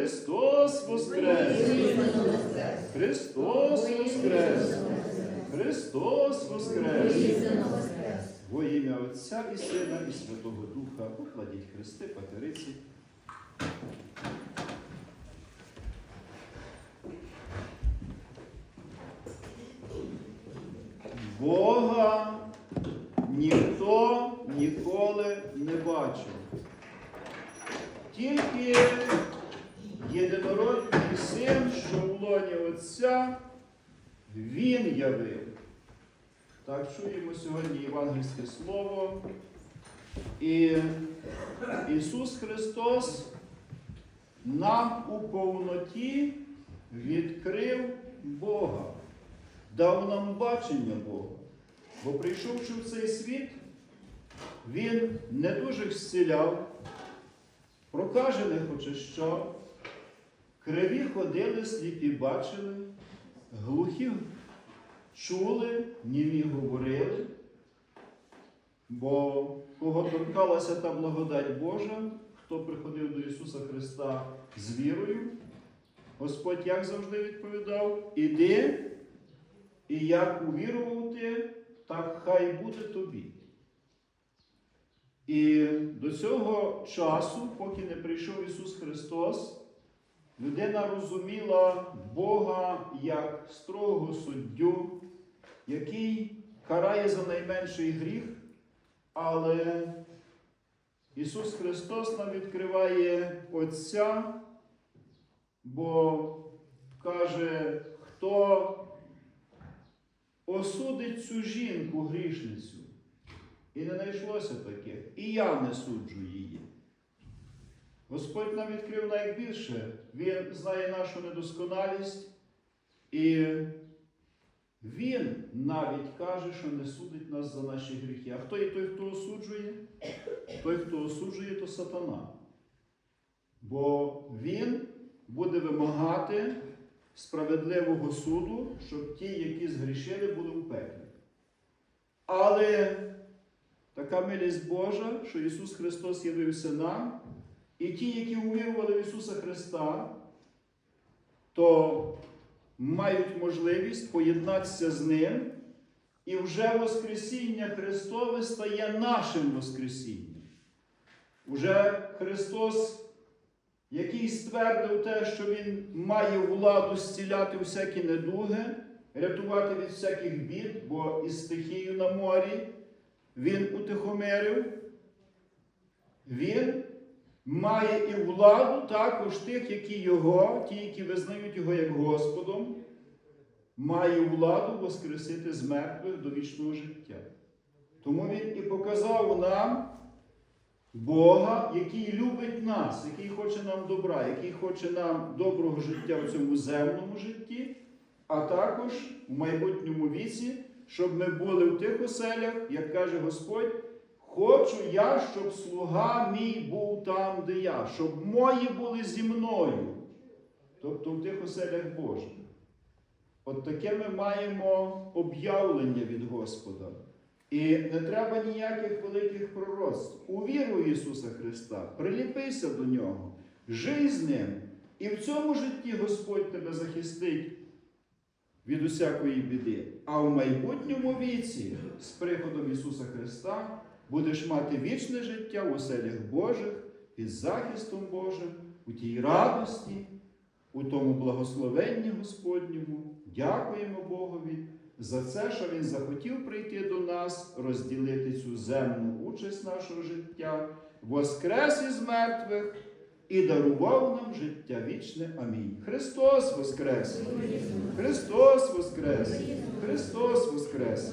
Христос Воскрес! Христос Воскрес! Христос Воскрес! Во ім'я Отця і Сина, і Святого Духа покладіть хрести патериці. Бога ніхто ніколи не бачив. Тільки єдинородний син, що в лоні Отця, Він явив. Так, чуємо сьогодні євангельське слово. І Ісус Христос нам у повноті відкрив Бога, дав нам бачення Бога. Бо прийшовши в цей світ, Він не дуже зціляв, прокажених очищав, криві ходили, сліпі бачили, глухі чули, німі говорили, бо кого торкалася та благодать Божа, хто приходив до Ісуса Христа з вірою, Господь як завжди відповідав, іди, і як увірував ти, так хай буде тобі. І до цього часу, поки не прийшов Ісус Христос, людина розуміла Бога як строгого суддю, який карає за найменший гріх, але Ісус Христос нам відкриває Отця, бо каже, хто осудить цю жінку грішницю. І не знайшлося таких. І я не суджу її. Господь нам відкрив найбільше. Він знає нашу недосконалість. І Він навіть каже, що не судить нас за наші гріхи. А хто є той, хто осуджує? Той, хто осуджує, то сатана. Бо Він буде вимагати справедливого суду, щоб ті, які згрішили, були в пеклі. Але така милість Божа, що Ісус Христос явився нам, і ті, які увірували в Ісуса Христа, то мають можливість поєднатися з Ним, і вже Воскресіння Христове стає нашим Воскресінням. Уже Христос, який ствердив те, що Він має владу зціляти всякі недуги, рятувати від всяких бід, бо із стихією на морі Він утихомирив, Він має і владу також тих, які Його, ті, які визнають Його як Господом, має владу воскресити з мертвих до вічного життя. Тому Він і показав нам Бога, який любить нас, який хоче нам добра, який хоче нам доброго життя в цьому земному житті, а також в майбутньому віці, щоб ми були в тих оселях, як каже Господь. Хочу я, щоб слуга мій був там, де я, щоб мої були зі мною, тобто в тих оселях Божих. От таке ми маємо об'явлення від Господа. І не треба ніяких великих пророцтв. У віру в Ісуса Христа, приліпися до Нього, жий з Ним. І в цьому житті Господь тебе захистить від усякої біди. А в майбутньому віці, з приходом Ісуса Христа, будеш мати вічне життя в оселях Божих під захистом Божим, у тій радості, у тому благословенні Господньому. Дякуємо Богові за це, що Він захотів прийти до нас, розділити цю земну участь нашого життя, воскрес із мертвих і дарував нам життя вічне. Амінь. Христос Воскрес! Христос Воскрес! Христос Воскрес!